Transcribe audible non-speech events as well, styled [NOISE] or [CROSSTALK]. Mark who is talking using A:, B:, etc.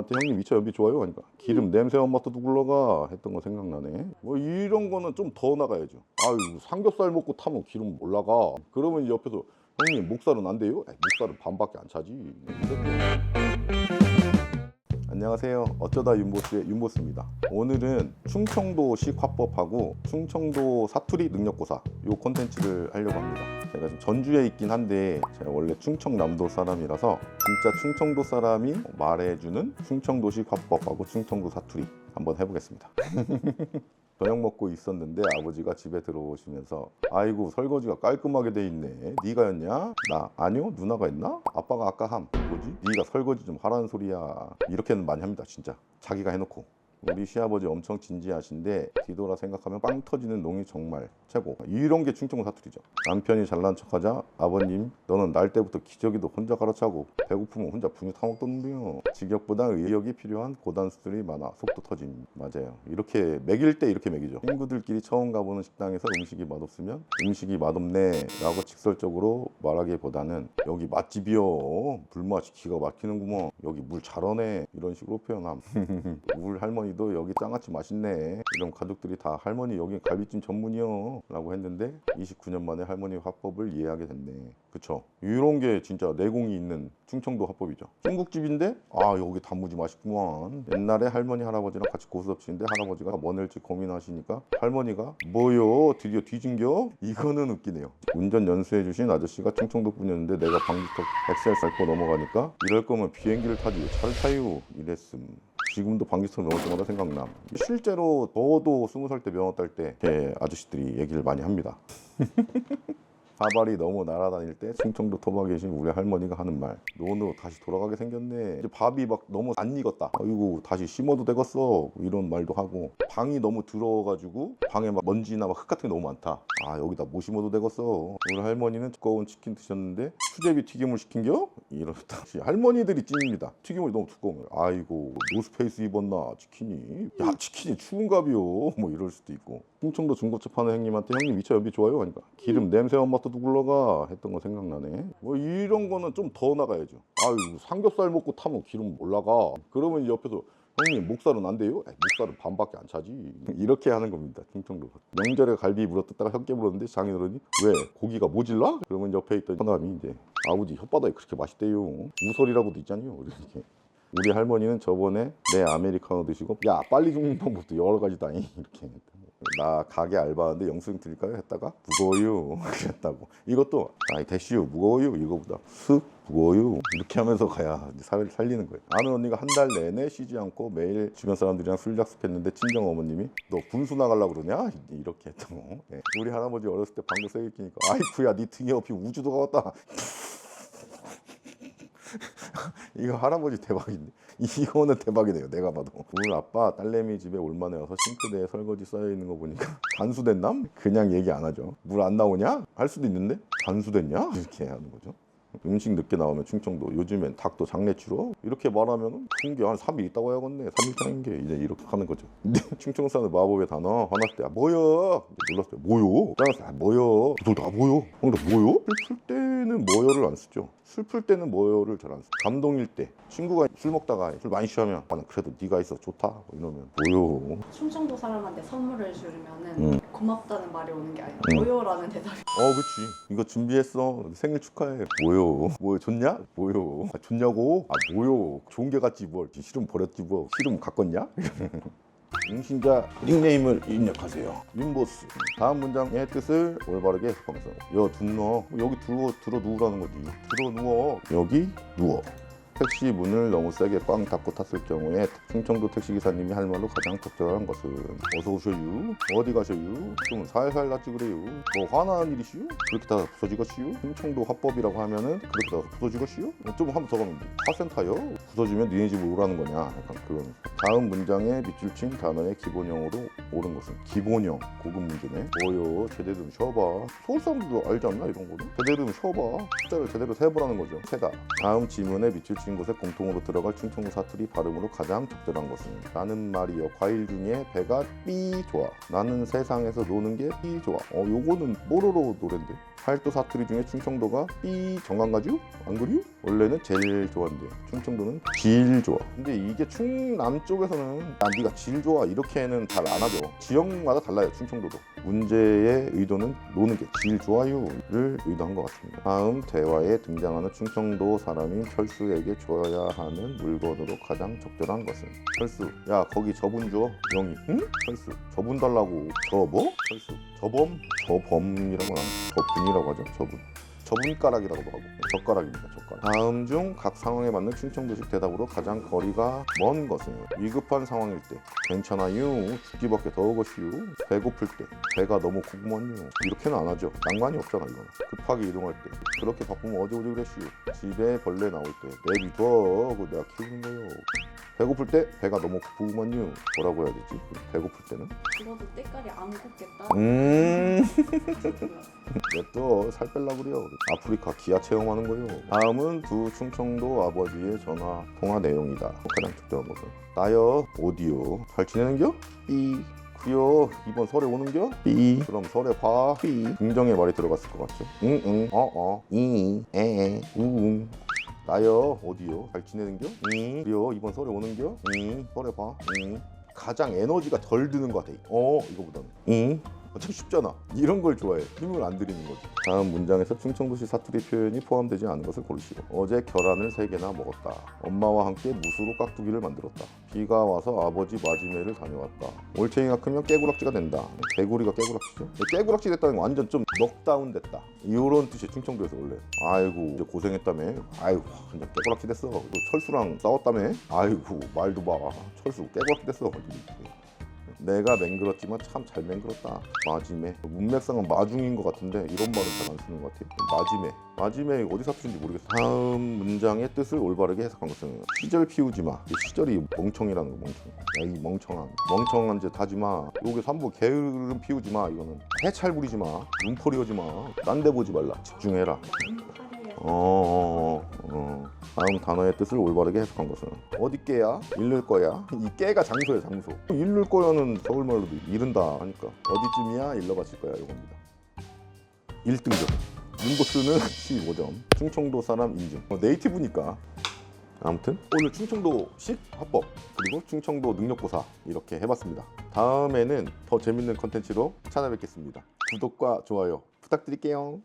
A: 형님한테 형님 이차 연비 좋아요? 하니까. 기름 냄새 엄마도 굴러가 했던 거 생각나네. 뭐 이런 거는 좀 더 나가야죠. 아유 삼겹살 먹고 타면 기름 올라가. 그러면 옆에서 형님 목살은 안 돼요? 에이, 목살은 반밖에 안 차지. 안녕하세요. 어쩌다 윤보스의 윤보스입니다. 오늘은 충청도식 화법하고 충청도 사투리 능력고사 요 콘텐츠를 하려고 합니다 제가 지금 전주에 있긴 한데 제가 원래 충청남도 사람이라서 진짜 충청도 사람이 말해주는 충청도식 화법하고 충청도 사투리 한번 해보겠습니다 [LAUGHS] 저녁 먹고 있었는데 아버지가 집에 들어오시면서 아이고 설거지가 깔끔하게 돼 있네 네가 했냐? 나 아니요 누나가 했나? 아빠가 아까 함 뭐지? 네가 설거지 좀 하라는 소리야 이렇게는 많이 합니다 진짜 자기가 해놓고 우리 시아버지 엄청 진지하신데 뒤돌아 생각하면 빵 터지는 농이 정말 최고. 이런 게 충청 사투리죠. 남편이 잘난 척하자 아버님 너는 날 때부터 기저귀도 혼자 갈아차고 배고프면 혼자 분유 타먹던데요. 직역보다 의욕이 필요한 고단수들이 많아 속도 터짐. 맞아요. 이렇게 먹일 때 이렇게 먹이죠. 친구들끼리 처음 가보는 식당에서 음식이 맛없으면 음식이 맛없네 라고 직설적으로 말하기보다는 여기 맛집이요. 불맛이 기가 막히는구먼. 여기 물 잘하네. 이런 식으로 표현함. [LAUGHS] 우리 할머니도 여기 짱아찌 맛있네. 이런 가족들이 다 할머니 여기 갈비찜 전문이요. 라고 했는데 29년 만에 할머니 화법을 이해하게 됐네. 그쵸? 이런 게 진짜 내공이 있는 충청도 화법이죠. 중국집인데 아 여기 단무지 맛있구만. 옛날에 할머니 할아버지랑 같이 고스톱치는데 할아버지가 뭐 낼지 고민하시니까 할머니가 뭐요? 드디어 뒤진겨? 이거는 웃기네요. 운전 연수해 주신 아저씨가 충청도 분이었는데 내가 방지턱 엑셀 밟고 넘어가니까 이럴 거면 비행기를 타지. 왜 차를 타요. 이랬음 지금도 방지턱 넘을 때마다 생각남. 실제로 저도 스무 살때 면허 딸때 아저씨들이 얘기를 많이 합니다. [LAUGHS] 사발이 너무 날아다닐 때 충청도 토박에 계신 우리 할머니가 하는 말. 노노 다시 돌아가게 생겼네. 이제 밥이 막 너무 안 익었다. 아이고 다시 심어도 되겠어. 이런 말도 하고. 방이 너무 들어가지고 방에 막 먼지나 막 흙 같은 게 너무 많다. 아 여기다 못 심어도 되겠어. 우리 할머니는 두꺼운 치킨 드셨는데 수제비 튀김을 시킨겨? 이러다 [LAUGHS] 할머니들이 찐입니다. 튀김을 너무 두꺼운 거예요. 아이고 노스페이스 입었나 치킨이? 야 치킨이 추운갑이요. 뭐 이럴 수도 있고. 충청도 중고차 파는 형님한테 형님 이 차 연비 좋아요? 하니까. 기름 냄새 엄마도 굴러가 했던 거 생각나네. 뭐 이런 거는 좀 더 나가야죠. 아유 삼겹살 먹고 타면 기름 올라가. 그러면 옆에서 형님 목살은 안 돼요? 에이, 목살은 반밖에 안 차지. [LAUGHS] 이렇게 하는 겁니다 충청도. 명절에 갈비 물어뜯다가 혀깨 물었는데 장인어른이 왜 고기가 모질라? 그러면 옆에 있던 사람이 이제 아버지 혓바닥이 그렇게 맛있대요 우설이라고도 있잖아요. 이렇게 우리 할머니는 저번에 내 아메리카노 드시고 야 빨리 죽는 방법도 여러 가지다 [LAUGHS] 이렇게 나 가게 알바하는데 영수증 드릴까요? 했다가 무거워요. [LAUGHS] 그랬다고. 이것도 아이 대시요. 무거워요. 이거보다 슥 무거워요. 이렇게 하면서 가야 살, 살리는 거예요. 아는 언니가 한 달 내내 쉬지 않고 매일 주변 사람들이랑 술 약속했는데 친정 어머님이 너 군수 나가려고 그러냐? 이렇게 했던 거 네. 우리 할아버지 어렸을 때 방구 세게 끼니까 아이쿠야 네 등에 업히 우주도 가 왔다. [LAUGHS] 이거 할아버지 대박인데 이거는 대박이네요 내가 봐도. 오늘 아빠 딸내미 집에 올만에 와서 싱크대에 설거지 쌓여있는 거 보니까 [LAUGHS] 단수됐남? 그냥 얘기 안 하죠. 물 안 나오냐? 할 수도 있는데? 단수됐냐? 이렇게 하는 거죠. 음식 늦게 나오면 충청도 요즘엔 닭도 장례 치러? 이렇게 말하면 fun게 한 3일 있다고 해야겠네. 3일장인 게 이제 이렇게 하는 거죠. 근데 [LAUGHS] 충청 사는 마법의 단어 화났을 때 아, 뭐여? 이제 놀랐을 때 뭐요? 짜증났을 때 아, 뭐여? 아 뭐요 어, 나 뭐요? 슬플 때 는 뭐여를 안 쓰죠 슬플 때는 뭐여를 잘안 써. 감동일 때 친구가 술 먹다가 술 많이 취하면 아, 나 그래도 네가 있어 좋다 뭐 이러면 뭐요
B: 충청도 사람한테 선물을 주면은
A: 음.
B: 고맙다는 말이 오는 게 아니라
A: 음.
B: 뭐요라는 대답이
A: 어, 그치. 이거 준비했어. 생일 축하해. 뭐요? 뭐요? 좋냐? 뭐요? 아, 좋냐고? 아, 뭐요? 좋은 게 같지, 뭘. 싫으면 버렸지, 뭐. 싫으면 갖겠냐? [LAUGHS] 응신자 닉네임을 입력하세요. 윤보스. 다음 문장의 뜻을 올바르게 해석하면서. 여, 둔너. 여기 들어, 들어 누우라는 거지. 들어 누워. 여기 누워. 택시 문을 너무 세게 꽝 닫고 탔을 경우에 충청도 택시기사님이 할 말로 가장 적절한 것은 어서 오셔요. 어디 가셔요? 좀 살살 낫지 그래요. 뭐 화나는 일이시요 그렇게 다 부서지겠시요 충청도 화법이라고 하면은 그렇게 다 부서지겠시요 좀 한번 더 가면 돼 카센터요? 부서지면 니네 집으로 오라는 거냐? 약간 그런 다음 문장에 밑줄 친 단어의 기본형으로 옳은 것은 기본형. 고급 문제네. 뭐요 제대로 좀 쉬어봐. 서울 사람들도 알지 않나 이런 거는? 제대로 좀 쉬어봐. 숫자를 제대로 세보라는 거죠. 세다. 다음 지문에 밑줄 친 마친 곳에 공통으로 들어갈 충청도 사투리 발음으로 가장 적절한 것은 나는 말이여 과일 중에 배가 삐 좋아. 나는 세상에서 노는 게 삐 좋아. 어 요거는 뽀로로 노랜데. 팔도 사투리 중에 충청도가 삐 정강가주? 안 그래요? 원래는 제일 좋아한대 충청도는 질 좋아. 근데 이게 충남 쪽에서는 아 네가 질 좋아 이렇게는 잘 안 하죠. 지역마다 달라요 충청도도. 문제의 의도는 노는 게 질 좋아요를 의도한 것 같습니다. 다음 대화에 등장하는 충청도 사람인 철수에게 줘야 하는 물건으로 가장 적절한 것은? 철수. 야 거기 저분 줘. 영희 응? 철수. 저분 달라고. 저 뭐? 철수. 저범? 저범이라고 안 저분이라고 하죠. 저분 저분가락이라고도 하고. 젓가락입니다 젓가락. 다음 중 각 상황에 맞는 충청도식 대답으로 가장 거리가 먼 것은 위급한 상황일 때. 괜찮아요. 죽기밖에 더 것이요. 배고플 때. 배가 너무 고구마요. 이렇게는 안 하죠. 낭만이 없잖아 이거는. 급하게 이동할 때. 그렇게 바쁘면 어디 어디 그랬슈. 집에 벌레 나올 때. 내비둬 그거 내가 키우는 거요 배고플 때 배가 너무 고구마요. 뭐라고 해야 되지? 배고플 때는?
B: 죽어도 때깔이 안 굽겠다.
A: 음. [LAUGHS]
B: 그렇군요.
A: 왜또살 빼려고 그래요. 아프리카 기아 체험하는 거요. 다음은 두 충청도 아버지의 전화 통화 내용이다. 가장 적절한 것은. 나여 오디오. 잘 지내는겨? 삐. 그요 이번 설에 오는겨? 삐. 그럼 설에 봐 삐. 긍정의 말이 들어갔을 것 같죠. 응응. 어어. 이이 에에 우웅 나여 오디오 잘 지내는겨? 응. 그요? 이번 설에 오는겨? 응. 설에 봐 응. 가장 에너지가 덜 드는 것 같아. 어 이거보다는. 응 참 쉽잖아. 이런 걸 좋아해. 힘을 안 들이는 거지. 다음 문장에서 충청도시 사투리 표현이 포함되지 않은 것을 고르시오. 어제 계란을 세 개나 먹었다. 엄마와 함께 무수로 깍두기를 만들었다. 비가 와서 아버지 마지매를 다녀왔다. 올챙이가 크면 깨구락지가 된다. 개구리가 깨구락지죠. 깨구락지 됐다는 건 완전 좀 넉다운 됐다. 이런 뜻이 충청도에서 원래. 아이고 이제 고생했다며. 아이고 그냥 깨구락지 됐어. 너 철수랑 싸웠다며. 아이고 말도 봐. 철수 깨구락지 됐어. 내가 맹글었지만 참 잘 맹글었다. 마지매. 문맥상은 마중인 것 같은데 이런 말은 잘 안 쓰는 것 같아요. 마지매. 마지매 어디 사투리인지 모르겠어. 다음 문장의 뜻을 올바르게 해석한 것은 시절 피우지 마. 이 시절이 멍청이라는 거 멍청. 야이 멍청한. 멍청한 짓 하지 마. 요게 삼부 게으름 피우지 마. 이거는 해찰 부리지 마. 눈포리 오지 마. 딴 데 보지 말라. 집중해라. 어, 어, 어, 어. 다음 단어의 뜻을 올바르게 해석한 것은? 어디 깨야? 잃을 거야? 이 깨가 장소야 장소. 잃을 거야는 서울말로도 잃은다 하니까 어디쯤이야? 잃러바칠 거야 이겁니다. 1등급 윤보스는 15점. 충청도 사람 인증. 어, 네이티브니까. 아무튼 오늘 충청도식 화법 그리고 충청도 능력고사 이렇게 해봤습니다. 다음에는 더 재밌는 컨텐츠로 찾아뵙겠습니다. 구독과 좋아요 부탁드릴게요